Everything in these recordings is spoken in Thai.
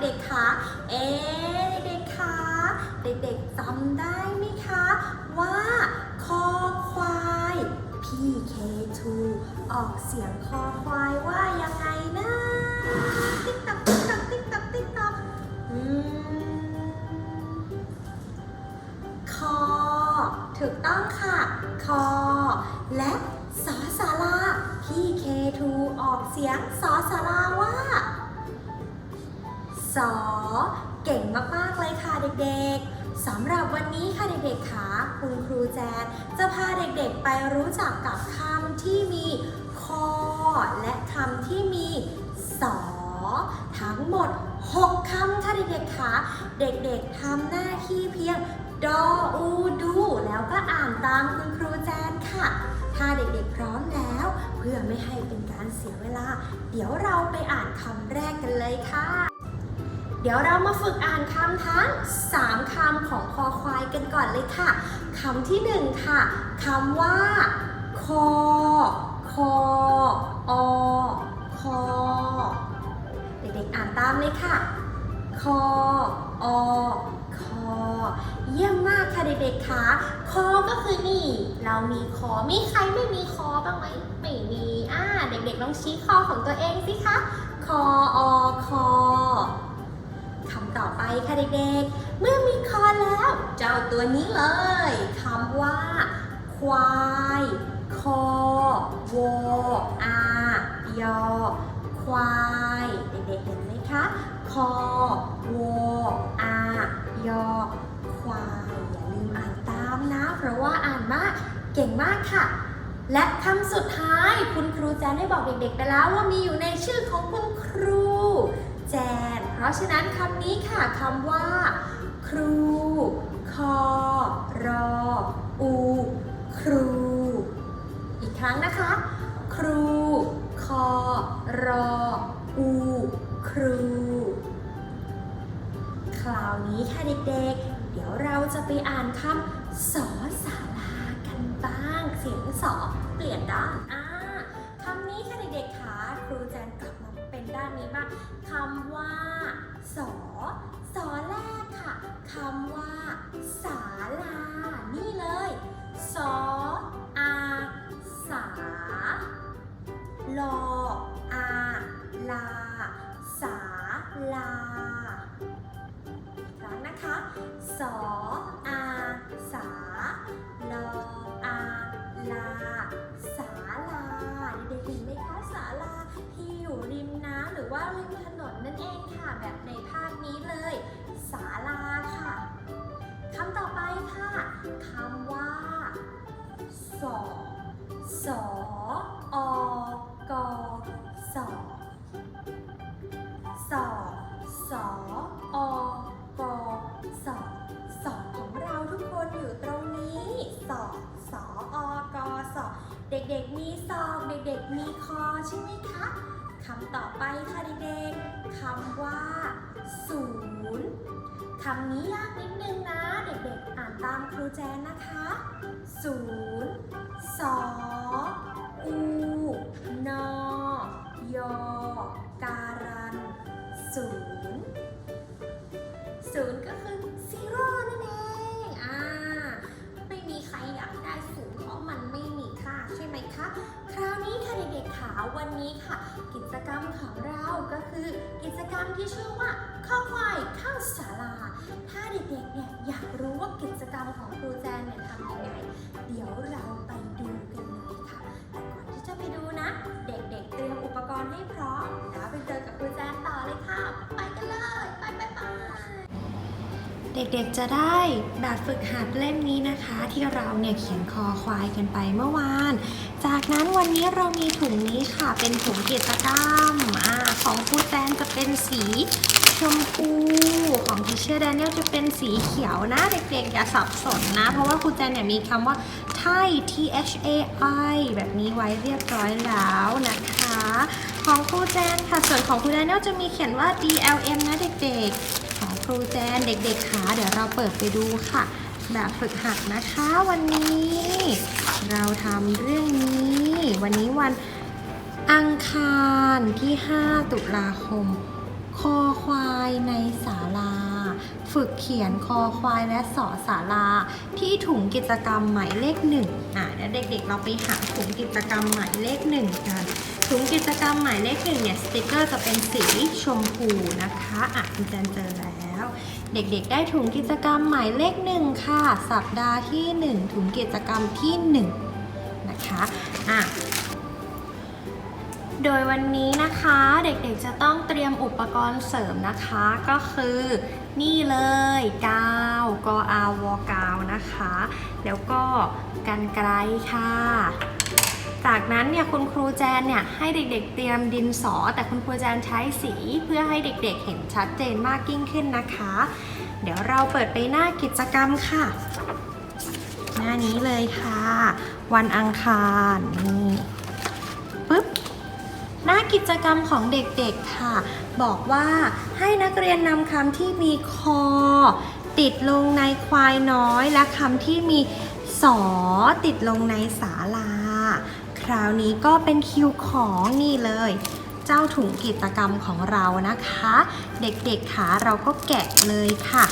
เด็กๆคะ เอ๊เด็กๆคะ เด็กๆจำได้ไหมคะ ว่าคอควายพี่ K2 ออกเสียงคอควายว่ายังไงนะ ติ๊กตักติ๊กตักติ๊กตักติ๊กตักอืมคอ ถูกต้องค่ะ คอ และสอสาราพี่ K2 ออกเสียงสอสาราว่า สอเก่งมาก ๆ เลยค่ะเด็กๆ สำหรับวันนี้ค่ะเด็กๆค่ะคุณครูแจนจะพาเด็กๆไปรู้จักกับคำที่มีคอ และคำที่มีสอทั้งหมด 6คำค่ะเด็กๆค่ะเด็กๆทำหน้าที่เพียงดออูดู แล้วก็อ่านตามคุณครูแจนค่ะ ถ้าเด็กๆพร้อมแล้ว เพื่อไม่ให้เป็นการเสียเวลา เดี๋ยวเราไปอ่านคำแรกกันเลยค่ะ เดี๋ยวเรามาฝึกอ่านคำทั้ง 3คำของคอควายกันก่อนเลยค่ะคำที่ 1 ค่ะคำว่า คอ คอ อ คอ เด็กๆอ่านตามเลยค่ะ คอ อ คอ เยี่ยมมากค่ะเด็กๆคะคอก็คือนี่ เรามีคอมีใครไม่มีคอบ้างไหมไม่มีอ่าเด็กๆลองชี้คอของตัวเองสิคะ คอ อ คอ คำต่อไปค่ะเด็กๆ เมื่อมีคอแล้ว เจ้าตัวนี้เลยคำว่า ควาย คอวออายอควาย เด็กๆเห็นไหมคะ คอวออายอควาย อย่าลืมอ่านตามนะ เพราะว่าอ่านมากเก่งมากค่ะ และคำสุดท้ายคุณครูแจนได้บอกเด็กๆไปแล้วว่ามีอยู่ในชื่อของคุณครูแจน ราะฉะนั้นคำนี้ค่ะคำว่า ครู คอ รอ อู ครู อีกครั้งนะคะ ครู คอ รอ อู ครู คราวนี้ค่ะเด็กๆ เดี๋ยวเราจะไปอ่านคำสอสารากันบ้าง เสียงสอเปลี่ยนด้ คำว่าศาลา นี่เลย สออาสาลออาลา สาลาครั้งนะคะ สออาสาลออาลา สาลาเด็กๆเห็นไหมคะศาลาที่อยู่ริมน้ำหรือว่าริมถนนนั่นเองค่ะ แบบในภาพนี้เลยศาลา คำว่าสอสออกอสอสอสออกอสอสอของเราทุกคนอยู่ตรงนี้สอสออกอสอเด็กๆมีศอกเด็กๆมีคอใช่ไหมคะคำต่อไปค่ะเด็กๆคำว่าศูนย์คำนี้ยากนิด อ่านตามครูแจนนะคะศูนย์สออูนอยอการันศูนย์ศูนย์ก็คือซีโร่นั่นเองอ่าไม่มีใครอยากได้ศูนย์เพราะมันไม่มีค่าใช่ไหมคะ คราวนี้ค่ะเด็กๆ วันนี้ค่ะ กิจกรรมของเราก็คือ กิจกรรมที่ชื่อว่าข้าวควายข้าวสาลา ถ้าเด็กๆเนี่ยอยากรู้ว่ากิจกรรมของ เด็กๆจะได้แบบฝึกหัดเล่มนี้นะคะ ที่เราเนี่ยเขียนคอควายกันไปเมื่อวาน จากนั้นวันนี้เรามีถุงนี้ค่ะ เป็นถุงกิจกรรมอของครูแจนจะเป็นสีชมพูของทีเชอร์แดเนียลจะเป็นสีเขียวนะเด็กๆอย่าสับสนนะ เพราะว่าครูแจนเนี่ยมีคำว่าไทย T H A I แบบนี้ไว้เรียบร้อยแล้วนะคะ ของครูแจนค่ะส่วนของครูแดเนียลจะมีเขียนว่า D L M นะเด็กๆ รูแจนเด็กๆค่ะเดี๋ยวเราเปิดไปดูค่ะแบบฝึกหัดนะคะวันนี้ เราทำเรื่องนี้ วันนี้วันอังคารที่ 5 ตุลาคม คอควายในศาลา ฝึกเขียนคอควายและสอศาลา ที่ถุงกิจกรรมหมายเลขหนึ่งอะเดี๋ยวเด็กๆ เราไปหาถุงกิจกรรมหมายเลขหนึ่งกันถุงกิจกรรมหมายเลขหนึ่งเนี่ยสติกเกอร์จะเป็นสีชมพูนะคะอะคุณแจนเจอแล้ว เด็กๆ ได้ถุงกิจกรรมหมายเลขหนึ่งค่ะ สัปดาห์ที่หนึ่งถุงกิจกรรมที่หนึ่งนะคะอะโดยวันนี้นะคะเด็กๆจะต้องเตรียมอุปกรณ์เสริมนะคะก็คือนี่เลยกาวกออาวอกาวนะคะ แล้วก็กันไกลค่ะ จากนั้นเนี่ยคุณครูแจนเนี่ยให้เด็กๆ เตรียมดินสอ แต่คุณครูแจนใช้สีเพื่อให้เด็กๆ เห็นชัดเจนมากยิ่งขึ้นนะคะ เดี๋ยวเราเปิดไปหน้ากิจกรรมค่ะ หน้านี้เลยค่ะ วันอังคารนี่ปึ๊บหน้ากิจกรรมของเด็กๆค่ะ บอกว่าให้นักเรียนนำคำที่มีคอ ติดลงในควายน้อยและคำที่มีสอติดลงในศาลา คราวนี้ก็เป็นคิวของนี่เลย เจ้าถุงกิจกรรมของเรานะคะ เด็กๆค่ะเราก็แกะเลยค่ะ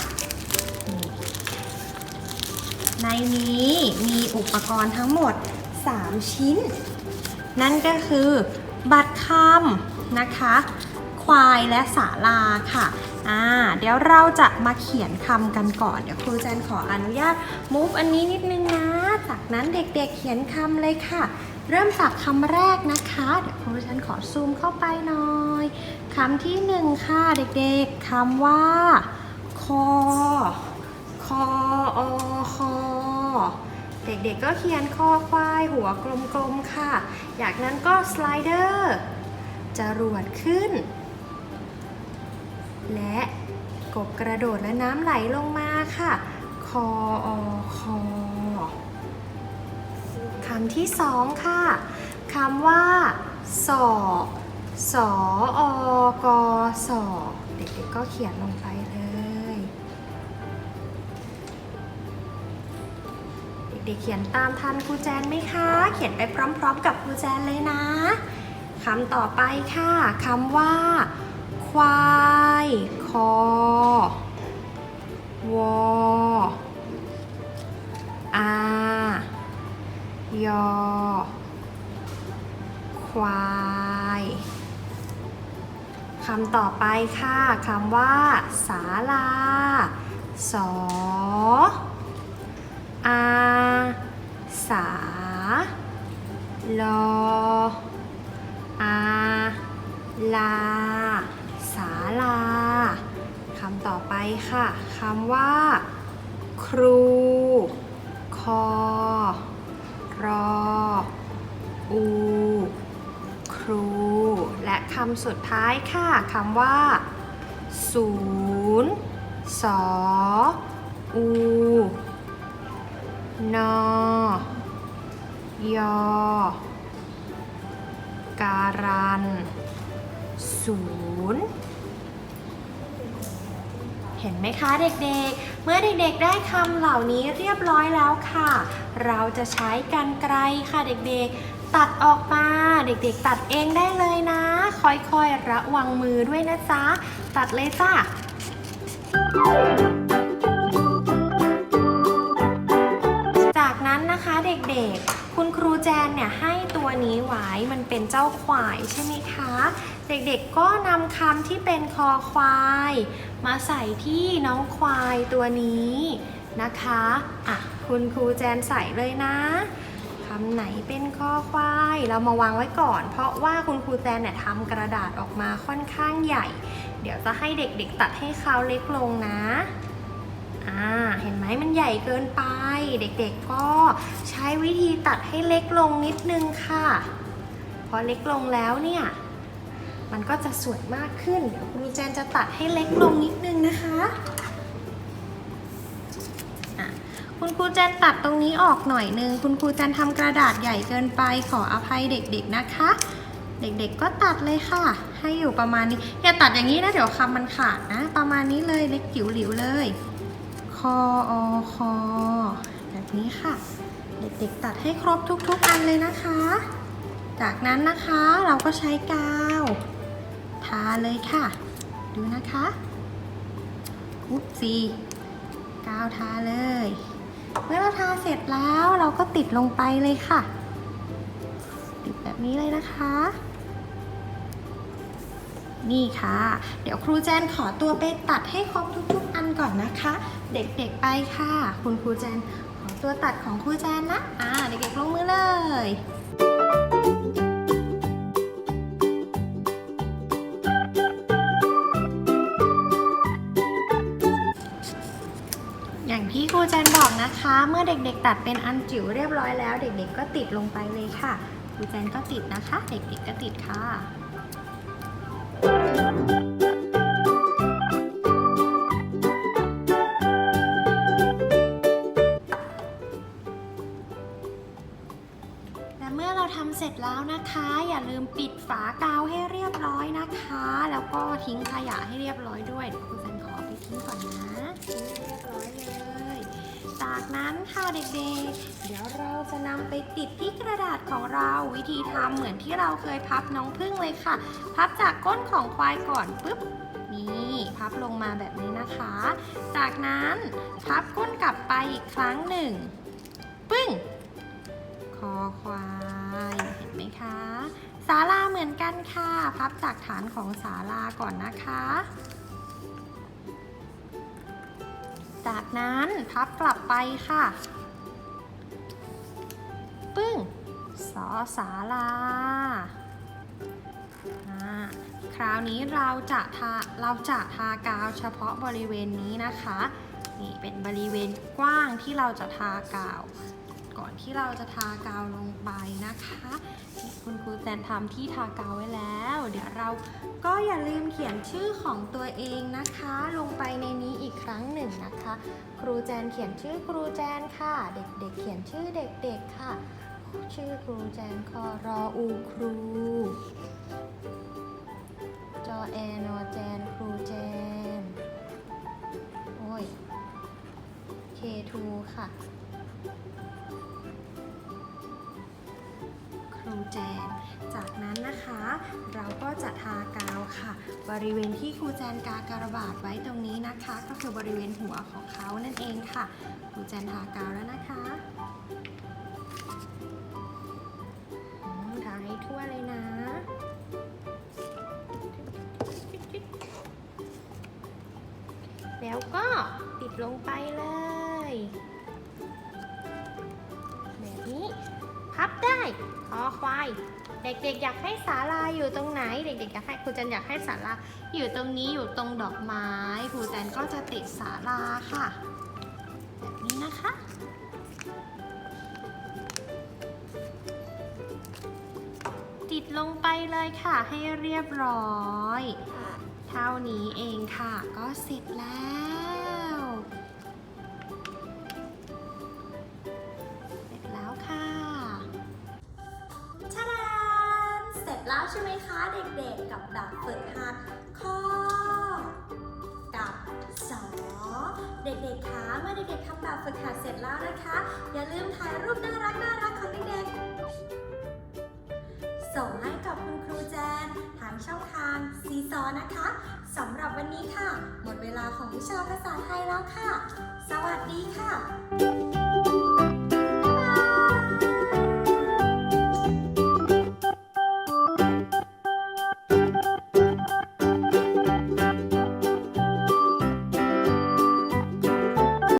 ในนี้มีอุปกรณ์ทั้งหมด 3 ชิ้น นั่นก็คือบัตรคำนะคะ ควายและสาลาค่ะอ่าเดี๋ยวเราจะมาเขียนคำกันก่อน เดี๋ยวครูแจนขออนุญาตมูฟอันนี้นิดนึงนะ จากนั้นเด็กๆเขียนคำเลยค่ะ เริ่มจากคำแรกนะคะ เดี๋ยวครูแจนขอซูมเข้าไปหน่อยคำที่หนึ่งค่ะเด็กๆคำว่า คอ คออคอเด็กๆก็เขียนคอควายหัวกลมๆค่ะอยากนั้นก็สไลเดอร์จรวดขึ้น และกบกระโดดและน้ำไหลลงมาค่ะ คออคอ คำที่สองค่ะคำว่าสอสออกอสอเด็กๆก็เขียนลงไปเลย เด็กๆเขียนตามทันครูแจนไหมคะ เขียนไปพร้อมๆ กับครูแจนเลยนะคำต่อไปค่ะคำว่า ควาย คอวออ ยอ ควายคำต่อไปค่ะคำว่าศาลาสออาสาลออาลา สาลาคำต่อไปค่ะคำว่า ครู คอ รอ อู ครู และคำสุดท้ายค่ะคำว่าศูนย์สออูนอยอการันศูนย์เห็นไหมคะเด็กๆ เมื่อเด็กๆ ได้คำเหล่านี้เรียบร้อยแล้วค่ะ เราจะใช้กันไกลค่ะเด็กๆ ตัดออกมาเด็กๆ ตัดเองได้เลยนะ ค่อยๆ ระวังมือด้วยนะจ๊ะ ตัดเลยจ้ะจากนั้นนะคะเด็กๆ คุณครูแจนเนี่ยให้ตัวนี้ไว้มันเป็นเจ้าควายใช่ไหมคะ เด็กๆก็นำคำที่เป็นคอควาย มาใส่ที่น้องควายตัวนี้ นะคะอะคุณครูแจนใส่เลยนะคำไหนเป็นคอควาย เรามาวางไว้ก่อน เพราะว่าคุณครูแจนเนี่ยทำกระดาษออกมาค่อนข้างใหญ่ เดี๋ยวจะให้เด็กๆ ตัดให้เขาเล็กลงนะอ่าเห็นไหมมันใหญ่เกินไป เด็กๆก็ใช้วิธีตัดให้เล็กลงนิดนึงค่ะ พอเล็กลงแล้วเนี่ย มันก็จะสวยมากขึ้น เดี๋ยวครูแจนจะตัดให้เล็กลงนิดนึงนะคะ คุณครูแจนตัดตรงนี้ออกหน่อยนึง คุณครูแจนทำกระดาษใหญ่เกินไปขออภัยเด็กๆนะคะ เด็กๆก็ตัดเลยค่ะ ให้อยู่ประมาณนี้ อย่าตัดอย่างนี้นะเดี๋ยวคำมันขาดนะ ประมาณนี้เลยเล็กจิ๋วหลิวเลยคคออคอแบบนี้ค่ะ เด็กๆตัดให้ครบทุกๆอันเลยนะคะ จากนั้นนะคะเราก็ใช้กาวทาเลยค่ะ ดูนะคะอุ๊บซีกาวทาเลย เมื่อเราทาเสร็จแล้วเราก็ติดลงไปเลยค่ะ ติดแบบนี้เลยนะคะ นี่ค่ะ เดี๋ยวครูแจนขอตัวไปตัดให้ครบทุกๆ อันก่อนนะคะ เด็กๆไปค่ะ คุณครูแจนขอตัวตัดของครูแจนนะ อ่า เด็กๆลงมือเลย นะคะ เมื่อเด็กๆ ตัดเป็นอันจิ๋วเรียบร้อยแล้ว เด็กๆ ก็ติดลงไปเลยค่ะครูแจนก็ติดนะคะ เด็กๆ ก็ติดค่ะและเมื่อเราทำเสร็จแล้วนะคะ อย่าลืมปิดฝากาวให้เรียบร้อยนะคะ แล้วก็ทิ้งขยะให้เรียบร้อยด้วยเดี๋ยวครูแจนขอไปทิ้งก่อนนะทิ้งเรียบร้อยเลย จากนั้นค่ะเด็กๆ เดี๋ยวเราจะนำไปติดที่กระดาษของเราวิธีทำเหมือนที่เราเคยพับน้องพึ่งเลยค่ะ พับจากก้นของควายก่อนปุ๊บนี่พับลงมาแบบนี้นะคะ จากนั้นพับก้นกลับไปอีกครั้งหนึ่ง ปึ้ง คอควายเห็นไหมคะศาลาเหมือนกันค่ะ พับจากฐานของศาลาก่อนนะคะ จากนั้นพับกลับไปค่ะ ปึ้ง สอศาลา คราวนี้เราจะทาเราจะทากาวเฉพาะบริเวณนี้นะคะ นี่เป็นบริเวณกว้างที่เราจะทากาว ก่อนที่เราจะทากาวลงไปนะคะ คุณครูแจนทำที่ทากาวไว้แล้ว เดี๋ยวเราก็อย่าลืมเขียนชื่อของตัวเองนะคะ ลงไปในนี้อีกครั้งหนึ่งนะคะ ครูแจนเขียนชื่อครูแจนค่ะ เด็กๆเขียนชื่อเด็ก ๆค่ะ ชื่อครูแจนคอรออูครู จอแอนอแจนครูแจน โอ้ย K2 ค่ะครู น จากนั้นนะคะ เราก็จะทากาวค่ะ บริเวณที่ครูแจนกากระบาดไว้ตรงนี้นะคะ ก็คือบริเวณหัวของเขานั่นเองค่ะ ครูแจนทากาวแล้วนะคะทาให้ทั่วเลยนะแล้วก็ติดลงไปเลย อควาย เด็กๆ อยากให้ศาลาอยู่ตรงไหน เด็กๆ อยากให้ครูจันอยากให้ศาลาอยู่ตรงนี้อยู่ตรงดอกไม้ครูจันก็จะติดศาลาค่ะ แบบนี้นะคะติดลงไปเลยค่ะให้เรียบร้อย เท่านี้เองค่ะ ก็เสร็จแล้ว นะคะสำหรับวันนี้ค่ะ หมดเวลาของวิชาภาษาไทยแล้วค่ะ สวัสดีค่ะ